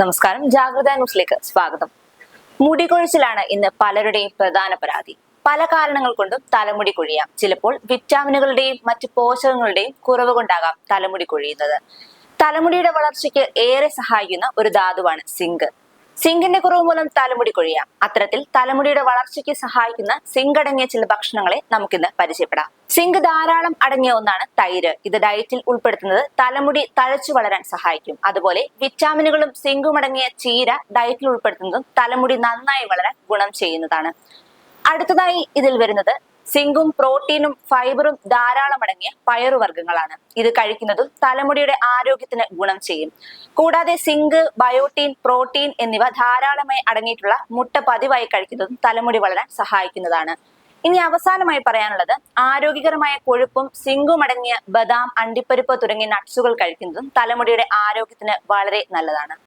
നമസ്കാരം. ജാഗ്രത ന്യൂസിലേക്ക് സ്വാഗതം. മുടികൊഴിച്ചിലാണ് ഇന്ന് പലരുടെയും പ്രധാന പരാതി. പല കാരണങ്ങൾ കൊണ്ടും തലമുടി കൊഴിയാം. ചിലപ്പോൾ വിറ്റാമിനുകളുടെയും മറ്റ് പോഷകങ്ങളുടെയും കുറവ് കൊണ്ടാകാം തലമുടി കൊഴിയുന്നത്. തലമുടിയുടെ വളർച്ചയ്ക്ക് ഏറെ സഹായിക്കുന്ന ഒരു ധാതുവാണ് സിങ്ക്. സിങ്കിന്റെ കുറവ് മൂലം തലമുടി കൊഴിയാം. അത്തരത്തിൽ തലമുടിയുടെ വളർച്ചയ്ക്ക് സഹായിക്കുന്ന സിങ്ക് അടങ്ങിയ ചില ഭക്ഷണങ്ങളെ നമുക്കിന്ന് പരിചയപ്പെടാം. സിങ്ക് ധാരാളം അടങ്ങിയ ഒന്നാണ് തൈര്. ഇത് ഡയറ്റിൽ ഉൾപ്പെടുത്തുന്നത് തലമുടി തഴച്ചു വളരാൻ സഹായിക്കും. അതുപോലെ വിറ്റാമിനുകളും സിങ്കും അടങ്ങിയ ചീര ഡയറ്റിൽ ഉൾപ്പെടുത്തുന്നതും തലമുടി നന്നായി വളരാൻ ഗുണം ചെയ്യുന്നതാണ്. അടുത്തതായി ഇതിൽ വരുന്നത് സിങ്കും പ്രോട്ടീനും ഫൈബറും ധാരാളം അടങ്ങിയ പയറുവർഗങ്ങളാണ്. ഇത് കഴിക്കുന്നതും തലമുടിയുടെ ആരോഗ്യത്തിന് ഗുണം ചെയ്യും. കൂടാതെ സിങ്ക് ബയോട്ടീൻ പ്രോട്ടീൻ എന്നിവ ധാരാളമായി അടങ്ങിയിട്ടുള്ള മുട്ട പതിവായി കഴിക്കുന്നതും തലമുടി വളരാൻ സഹായിക്കുന്നതാണ്. ഇനി അവസാനമായി പറയാനുള്ളത് ആരോഗ്യകരമായ കൊഴുപ്പും സിങ്കും അടങ്ങിയ ബദാം അണ്ടിപ്പരിപ്പ് തുടങ്ങിയ നട്സുകൾ കഴിക്കുന്നതും തലമുടിയുടെ ആരോഗ്യത്തിന് വളരെ നല്ലതാണ്.